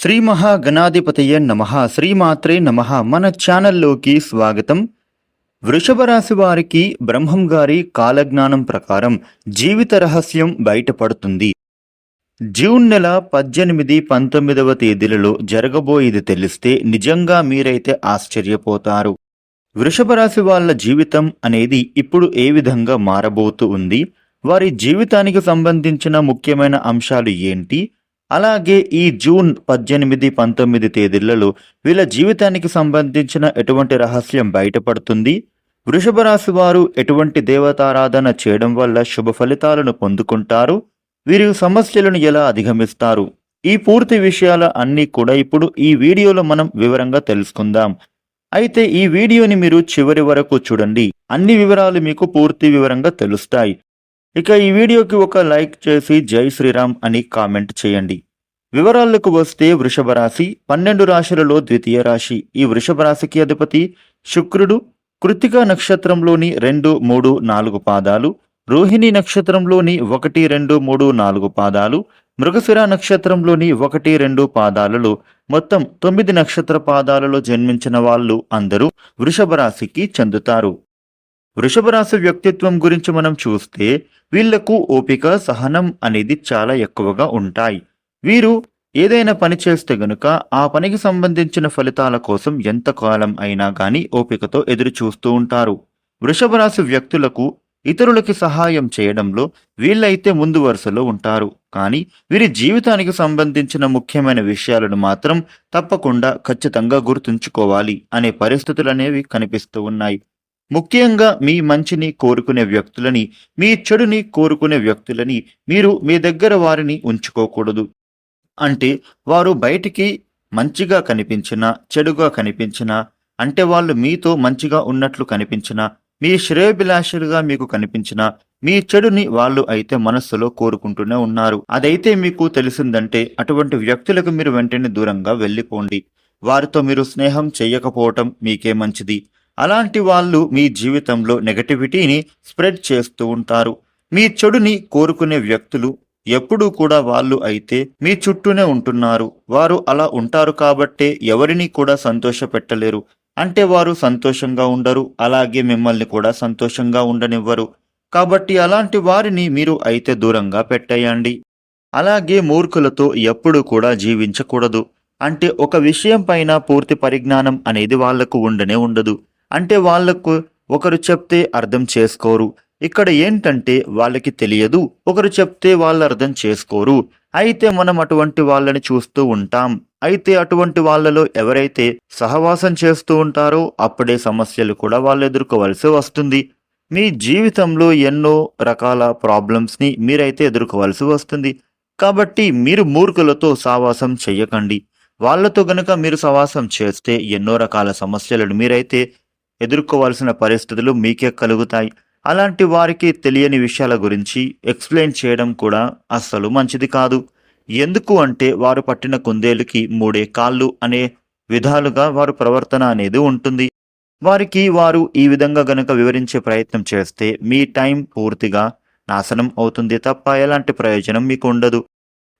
శ్రీ మహాగణాధిపతయ నమ. శ్రీమాత్రే నమ. మన ఛానల్లోకి స్వాగతం. వృషభ రాశి వారికి బ్రహ్మం గారి కాలజ్ఞానం ప్రకారం జీవిత రహస్యం బయటపడుతుంది. జూన్ నెల పద్దెనిమిది పంతొమ్మిదవ తేదీలలో జరగబోయేది తెలిస్తే నిజంగా మీరైతే ఆశ్చర్యపోతారు. వృషభ రాశి వాళ్ళ జీవితం అనేది ఇప్పుడు ఏ విధంగా మారబోతూ ఉంది? వారి జీవితానికి సంబంధించిన ముఖ్యమైన అంశాలు ఏంటి? అలాగే ఈ జూన్ పద్దెనిమిది పంతొమ్మిది తేదీలలో వీళ్ళ జీవితానికి సంబంధించిన ఎటువంటి రహస్యం బయటపడుతుంది? వృషభ రాశి వారు ఎటువంటి దేవతారాధన చేయడం వల్ల శుభ ఫలితాలను పొందుకుంటారు? వీరి సమస్యలను ఎలా అధిగమిస్తారు? ఈ పూర్తి విషయాల అన్నీ కూడా ఇప్పుడు ఈ వీడియోలో మనం వివరంగా తెలుసుకుందాం. అయితే ఈ వీడియోని మీరు చివరి వరకు చూడండి. అన్ని వివరాలు మీకు పూర్తి వివరంగా తెలుస్తాయి. ఇక ఈ వీడియోకి ఒక లైక్ చేసి జై శ్రీరామ్ అని కామెంట్ చేయండి. వివరాలకు వస్తే వృషభ రాశి పన్నెండు రాశులలో ద్వితీయ రాశి. ఈ వృషభ రాశికి అధిపతి శుక్రుడు. కృతికా నక్షత్రంలోని రెండు మూడు నాలుగు పాదాలు. రోహిణి నక్షత్రంలోని ఒకటి రెండు మూడు నాలుగు పాదాలు. మృగశిర నక్షత్రంలోని ఒకటి రెండు పాదాలలో. మొత్తం తొమ్మిది నక్షత్ర పాదాలలో జన్మించిన వాళ్ళు అందరూ వృషభ రాశికి చెందుతారు. వృషభ రాశి వ్యక్తిత్వం గురించి మనం చూస్తే వీళ్ళకు ఓపిక సహనం అనేది చాలా ఎక్కువగా ఉంటాయి. వీరు ఏదైనా పని చేస్తే గనుక ఆ పనికి సంబంధించిన ఫలితాల కోసం ఎంత కాలం అయినా గాని ఓపికతో ఎదురు చూస్తూ ఉంటారు. వృషభ రాశి వ్యక్తులకు ఇతరులకి సహాయం చేయడంలో వీళ్ళైతే ముందు వరుసలో ఉంటారు. కానీ వీరి జీవితానికి సంబంధించిన ముఖ్యమైన విషయాలను మాత్రం తప్పకుండా ఖచ్చితంగా గుర్తుంచుకోవాలి అనే పరిస్థితులు అనేవి కనిపిస్తూ ఉన్నాయి. ముఖ్యంగా మీ మంచిని కోరుకునే వ్యక్తులని మీ చెడుని కోరుకునే వ్యక్తులని మీరు మీ దగ్గర వారిని ఉంచుకోకూడదు. అంటే వారు బయటికి మంచిగా కనిపించినా చెడుగా కనిపించినా అంటే వాళ్ళు మీతో మంచిగా ఉన్నట్లు కనిపించినా మీ శ్రేయభిలాషులుగా మీకు కనిపించినా మీ చెడుని వాళ్ళు అయితే మనస్సులో కోరుకుంటూనే ఉన్నారు. అదైతే మీకు తెలిసిందంటే అటువంటి వ్యక్తులకు మీరు వెంటనే దూరంగా వెళ్ళిపోండి. వారితో మీరు స్నేహం చేయకపోవటం మీకే మంచిది. అలాంటి వాళ్ళు మీ జీవితంలో నెగటివిటీని స్ప్రెడ్ చేస్తూ ఉంటారు. మీ చెడుని కోరుకునే వ్యక్తులు ఎప్పుడూ కూడా వాళ్ళు అయితే మీ చుట్టూనే ఉంటున్నారు. వారు అలా ఉంటారు కాబట్టే ఎవరిని కూడా సంతోష పెట్టలేరు అంటే వారు సంతోషంగా ఉండరు అలాగే మిమ్మల్ని కూడా సంతోషంగా ఉండనివ్వరు. కాబట్టి అలాంటి వారిని మీరు అయితే దూరంగా పెట్టేయండి. అలాగే మూర్ఖులతో ఎప్పుడూ కూడా జీవించకూడదు. అంటే ఒక విషయం పైన పూర్తి పరిజ్ఞానం అనేది వాళ్ళకు ఉండనే ఉండదు. అంటే వాళ్ళకు ఒకరు చెప్తే అర్థం చేసుకోరు. ఇక్కడ ఏంటంటే వాళ్ళకి తెలియదు. ఒకరు చెప్తే వాళ్ళు అర్థం చేసుకోరు. అయితే మనం అటువంటి వాళ్ళని చూస్తూ ఉంటాం. అయితే అటువంటి వాళ్ళలో ఎవరైతే సహవాసం చేస్తూ ఉంటారో అప్పుడే సమస్యలు కూడా వాళ్ళు ఎదుర్కోవలసి వస్తుంది. మీ జీవితంలో ఎన్నో రకాల ప్రాబ్లమ్స్ని మీరైతే ఎదుర్కోవాల్సి వస్తుంది. కాబట్టి మీరు మూర్ఖులతో సావాసం చెయ్యకండి. వాళ్ళతో గనక మీరు సవాసం చేస్తే ఎన్నో రకాల సమస్యలను మీరైతే ఎదుర్కోవాల్సిన పరిస్థితులు మీకే కలుగుతాయి. అలాంటి వారికి తెలియని విషయాల గురించి ఎక్స్ప్లెయిన్ చేయడం కూడా అస్సలు మంచిది కాదు. ఎందుకు అంటే వారు పట్టిన కుందేలుకి మూడే కాళ్ళు అనే విధాలుగా వారు ప్రవర్తన అనేది ఉంటుంది. వారికి వారు ఈ విధంగా గనక వివరించే ప్రయత్నం చేస్తే మీ టైం పూర్తిగా నాశనం అవుతుంది తప్ప ఎలాంటి ప్రయోజనం మీకు ఉండదు.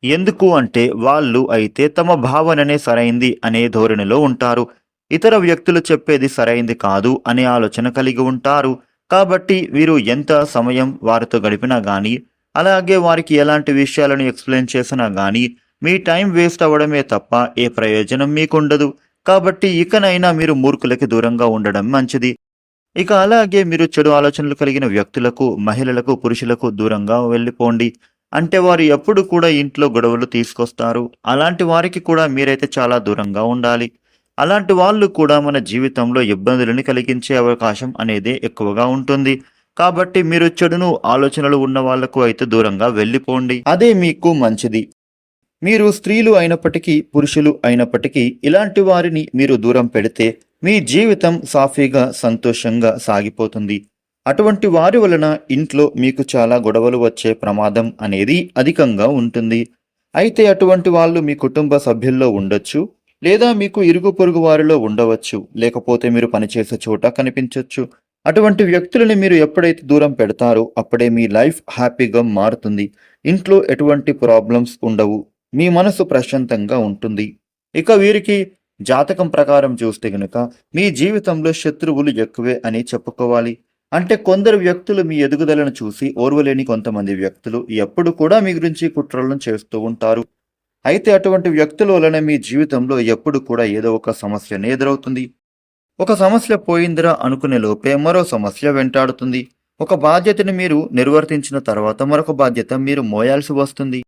ఎందుకు అంటే వాళ్ళు అయితే తమ భావననే సరైంది అనే ధోరణిలో ఉంటారు. ఇతర వ్యక్తులు చెప్పేది సరైంది కాదు అనే ఆలోచన కలిగి ఉంటారు. కాబట్టి వీరు ఎంత సమయం వారితో గడిపినా గాని అలాగే వారికి ఎలాంటి విషయాలను ఎక్స్ప్లెయిన్ చేసినా గాని మీ టైం వేస్ట్ అవ్వడమే తప్ప ఏ ప్రయోజనం మీకుండదు. కాబట్టి ఇకనైనా మీరు మూర్ఖులకి దూరంగా ఉండడం మంచిది. ఇక అలాగే మీరు చెడు ఆలోచనలు కలిగిన వ్యక్తులకు మహిళలకు పురుషులకు దూరంగా వెళ్ళిపోండి. అంటే వారు ఎప్పుడు కూడా ఇంట్లో గొడవలు తీసుకొస్తారు. అలాంటి వారికి కూడా మీరైతే చాలా దూరంగా ఉండాలి. అలాంటి వాళ్ళు కూడా మన జీవితంలో ఇబ్బందులను కలిగించే అవకాశం అనేది ఎక్కువగా ఉంటుంది. కాబట్టి మీరు చెడును ఆలోచనలు ఉన్న వాళ్ళకు అయితే దూరంగా వెళ్ళిపోండి. అదే మీకు మంచిది. మీరు స్త్రీలు అయినప్పటికీ పురుషులు అయినప్పటికీ ఇలాంటి వారిని మీరు దూరం పెడితే మీ జీవితం సాఫీగా సంతోషంగా సాగిపోతుంది. అటువంటి వారి వలన ఇంట్లో మీకు చాలా గొడవలు వచ్చే ప్రమాదం అనేది అధికంగా ఉంటుంది. అయితే అటువంటి వాళ్ళు మీ కుటుంబ సభ్యుల్లో ఉండొచ్చు. లేదా మీకు ఇరుగు పొరుగు వారిలో ఉండవచ్చు లేకపోతే మీరు పనిచేసే చోట కనిపించవచ్చు అటువంటి వ్యక్తులని మీరు ఎప్పుడైతే దూరం పెడతారో అప్పుడే మీ లైఫ్ హ్యాపీగా మారుతుంది. ఇంట్లో ఎటువంటి ప్రాబ్లమ్స్ ఉండవు. మీ మనసు ప్రశాంతంగా ఉంటుంది. ఇక వీరికి జాతకం ప్రకారం చూస్తే గనుక మీ జీవితంలో శత్రువులు ఎక్కువే అని చెప్పుకోవాలి. అంటే కొందరు వ్యక్తులు మీ ఎదుగుదలను చూసి ఓర్వలేని కొంతమంది వ్యక్తులు ఎప్పుడు కూడా మీ గురించి కుట్రలను చేస్తూ ఉంటారు. అయితే అటువంటి వ్యక్తుల వలన మీ జీవితంలో ఎప్పుడు కూడా ఏదో ఒక సమస్య ఎదురవుతుంది. ఒక సమస్య పోయిందిరా అనుకునే లోపే మరో సమస్య వెంటాడుతుంది. ఒక బాధ్యతను మీరు నిర్వర్తించిన తర్వాత మరొక బాధ్యత మీరు మోయాల్సి వస్తుంది.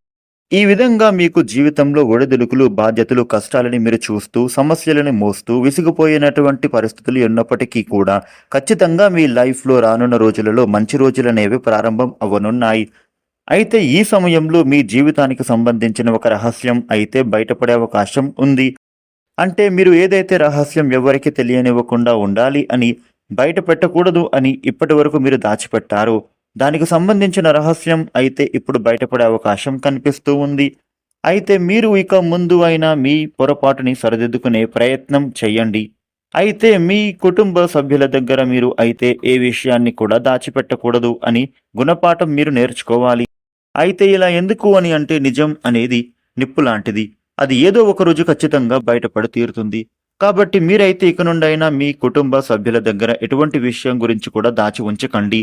ఈ విధంగా మీకు జీవితంలో ఒడిదుడుకులు బాధ్యతలు కష్టాలని మీరు చూస్తూ సమస్యలను మోస్తూ విసిగిపోయినటువంటి పరిస్థితులు ఉన్నప్పటికీ కూడా ఖచ్చితంగా మీ లైఫ్లో రానున్న రోజులలో మంచి రోజులనేవి ప్రారంభం అవ్వనున్నాయి. అయితే ఈ సమయంలో మీ జీవితానికి సంబంధించిన ఒక రహస్యం అయితే బయటపడే అవకాశం ఉంది. అంటే మీరు ఏదైతే రహస్యం ఎవరికి తెలియనివ్వకుండా ఉండాలి అని బయట పెట్టకూడదు అని ఇప్పటి వరకు మీరు దాచిపెట్టారు. దానికి సంబంధించిన రహస్యం అయితే ఇప్పుడు బయటపడే అవకాశం కనిపిస్తూ ఉంది. అయితే మీరు ఇక ముందు అయినా మీ పొరపాటుని సరిదిద్దుకునే ప్రయత్నం చేయండి. అయితే మీ కుటుంబ సభ్యుల దగ్గర మీరు అయితే ఏ విషయాన్ని కూడా దాచిపెట్టకూడదు అని గుణపాఠం మీరు నేర్చుకోవాలి. అయితే ఇలా ఎందుకు అని అంటే నిజం అనేది నిప్పు లాంటిది అది ఏదో ఒక రోజు ఖచ్చితంగా బయటపడి తీరుతుంది. కాబట్టి మీరైతే ఇక నుండైనా మీ కుటుంబ సభ్యుల దగ్గర ఎటువంటి విషయం గురించి కూడా దాచి ఉంచకండి.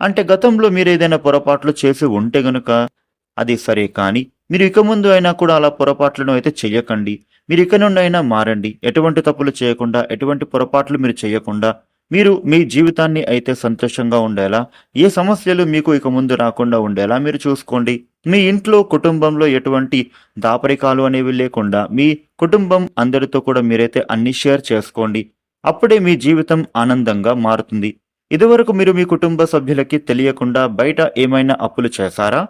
అంటే గతంలో మీరు ఏదైనా పొరపాట్లు చేసి ఉంటే గనుక అది సరే కానీ మీరు ఇక ముందు అయినా కూడా అలా పొరపాట్లను అయితే చెయ్యకండి. మీరు ఇక నుండి అయినా మారండి. ఎటువంటి తప్పులు చేయకుండా ఎటువంటి పొరపాట్లు మీరు చేయకుండా మీరు మీ జీవితాన్ని అయితే సంతోషంగా ఉండేలా ఏ సమస్యలు మీకు ఇక ముందు రాకుండా ఉండేలా మీరు చూసుకోండి. మీ ఇంట్లో కుటుంబంలో ఎటువంటి దాపరికాలు అనేవి లేకుండా మీ కుటుంబం అందరితో కూడా మీరైతే అన్ని షేర్ చేసుకోండి. అప్పుడే మీ జీవితం ఆనందంగా మారుతుంది. ఇదివరకు మీరు మీ కుటుంబ సభ్యులకి తెలియకుండా బయట ఏమైనా అప్పులు చేశారా?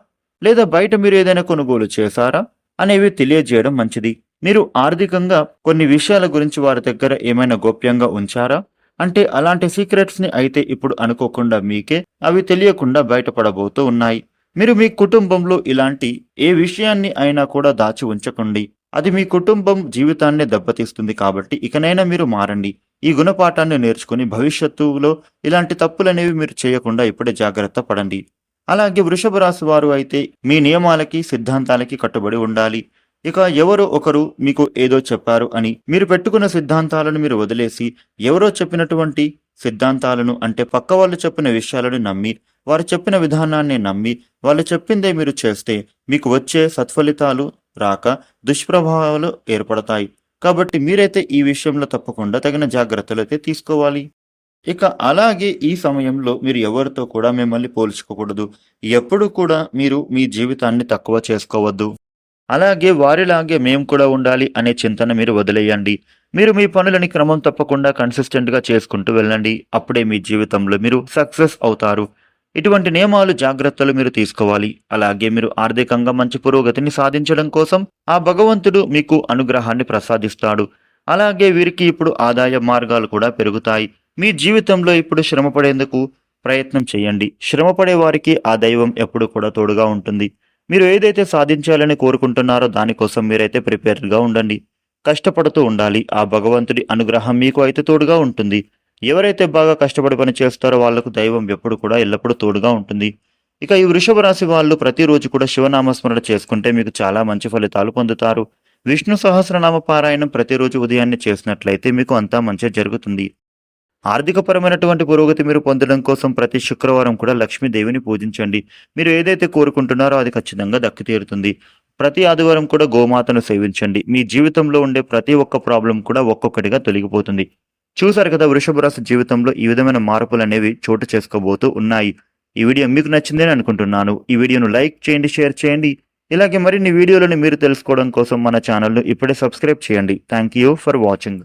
లేదా బయట మీరు ఏదైనా కొనుగోలు చేశారా? అనేవి తెలియజేయడం మంచిది. మీరు ఆర్థికంగా కొన్ని విషయాల గురించి వారి దగ్గర ఏమైనా గోప్యంగా ఉంచారా? అంటే అలాంటి సీక్రెట్స్ని అయితే ఇప్పుడు అనుకోకుండా మీకే అవి తెలియకుండా బయటపడబోతూ ఉన్నాయి. మీరు మీ కుటుంబంలో ఇలాంటి ఏ విషయాన్ని అయినా కూడా దాచి ఉంచకండి. అది మీ కుటుంబం జీవితాన్ని దెబ్బతీస్తుంది కాబట్టి ఇకనైనా మీరు మారండి. ఈ గుణపాఠాన్ని నేర్చుకుని భవిష్యత్తులో ఇలాంటి తప్పులనేవి మీరు చేయకుండా ఇప్పుడే జాగ్రత్త పడండి. అలాగే వృషభ రాశి వారు అయితే మీ నియమాలకి సిద్ధాంతాలకి కట్టుబడి ఉండాలి. ఇక ఎవరో ఒకరు మీకు ఏదో చెప్పారు అని మీరు పెట్టుకున్న సిద్ధాంతాలను మీరు వదిలేసి ఎవరో చెప్పినటువంటి సిద్ధాంతాలను అంటే పక్క వాళ్ళు చెప్పిన విషయాలను నమ్మి వారు చెప్పిన విధానాన్ని నమ్మి వాళ్ళు చెప్పిందే మీరు చేస్తే మీకు వచ్చే సత్ఫలితాలు రాక దుష్ప్రభావాలు ఏర్పడతాయి. కాబట్టి మీరైతే ఈ విషయంలో తప్పకుండా తగిన జాగ్రత్తలు అయితే తీసుకోవాలి. ఇక అలాగే ఈ సమయంలో మీరు ఎవరితో కూడా మిమ్మల్ని పోల్చుకోకూడదు. ఎప్పుడు కూడా మీరు మీ జీవితాన్ని తక్కువ చేసుకోవద్దు. అలాగే వారిలాగే మేము కూడా ఉండాలి అనే చింతన మీరు వదిలేయండి. మీరు మీ పనులని క్రమం తప్పకుండా కన్సిస్టెంట్గా చేసుకుంటూ వెళ్ళండి. అప్పుడే మీ జీవితంలో మీరు సక్సెస్ అవుతారు. ఇటువంటి నియమాలు జాగ్రత్తలు మీరు తీసుకోవాలి. అలాగే మీరు ఆర్థికంగా మంచి పురోగతిని సాధించడం కోసం ఆ భగవంతుడు మీకు అనుగ్రహాన్ని ప్రసాదిస్తాడు. అలాగే వీరికి ఇప్పుడు ఆదాయ మార్గాలు కూడా పెరుగుతాయి. మీ జీవితంలో ఇప్పుడు శ్రమపడేందుకు ప్రయత్నం చేయండి. శ్రమపడే వారికి ఆ దైవం ఎప్పుడు కూడా తోడుగా ఉంటుంది. మీరు ఏదైతే సాధించాలని కోరుకుంటున్నారో దానికోసం మీరైతే ప్రిపేర్డ్గా ఉండండి. కష్టపడుతూ ఉండాలి. ఆ భగవంతుడి అనుగ్రహం మీకు అయితే తోడుగా ఉంటుంది. ఎవరైతే బాగా కష్టపడి పని చేస్తారో వాళ్ళకు దైవం ఎప్పుడు కూడా ఎల్లప్పుడూ తోడుగా ఉంటుంది. ఇక ఈ వృషభ రాశి వాళ్ళు ప్రతిరోజు కూడా శివనామస్మరణ చేసుకుంటే మీకు చాలా మంచి ఫలితాలు పొందుతారు. విష్ణు సహస్రనామ పారాయణం ప్రతిరోజు ఉదయాన్నే చేసినట్లయితే మీకు అంతా మంచి జరుగుతుంది. ఆర్థికపరమైనటువంటి పురోగతి మీరు పొందడం కోసం ప్రతి శుక్రవారం కూడా లక్ష్మీదేవిని పూజించండి. మీరు ఏదైతే కోరుకుంటున్నారో అది ఖచ్చితంగా దక్కి తీరుతుంది ప్రతి ఆదివారం కూడా గోమాతను సేవించండి. మీ జీవితంలో ఉండే ప్రతి ఒక్క ప్రాబ్లం కూడా ఒక్కొక్కటిగా తొలగిపోతుంది. చూసారు కదా వృషభ రాశి జీవితంలో ఈ విధమైన మార్పులు అనేవి చోటు చేసుకోబోతూ ఉన్నాయి. ఈ వీడియో మీకు నచ్చిందని అనుకుంటున్నాను. ఈ వీడియోను లైక్ చేయండి షేర్ చేయండి. ఇలాగే మరిన్ని వీడియోలను మీరు తెలుసుకోవడం కోసం మన ఛానల్ను ఇప్పుడే సబ్స్క్రైబ్ చేయండి. Thank you for watching.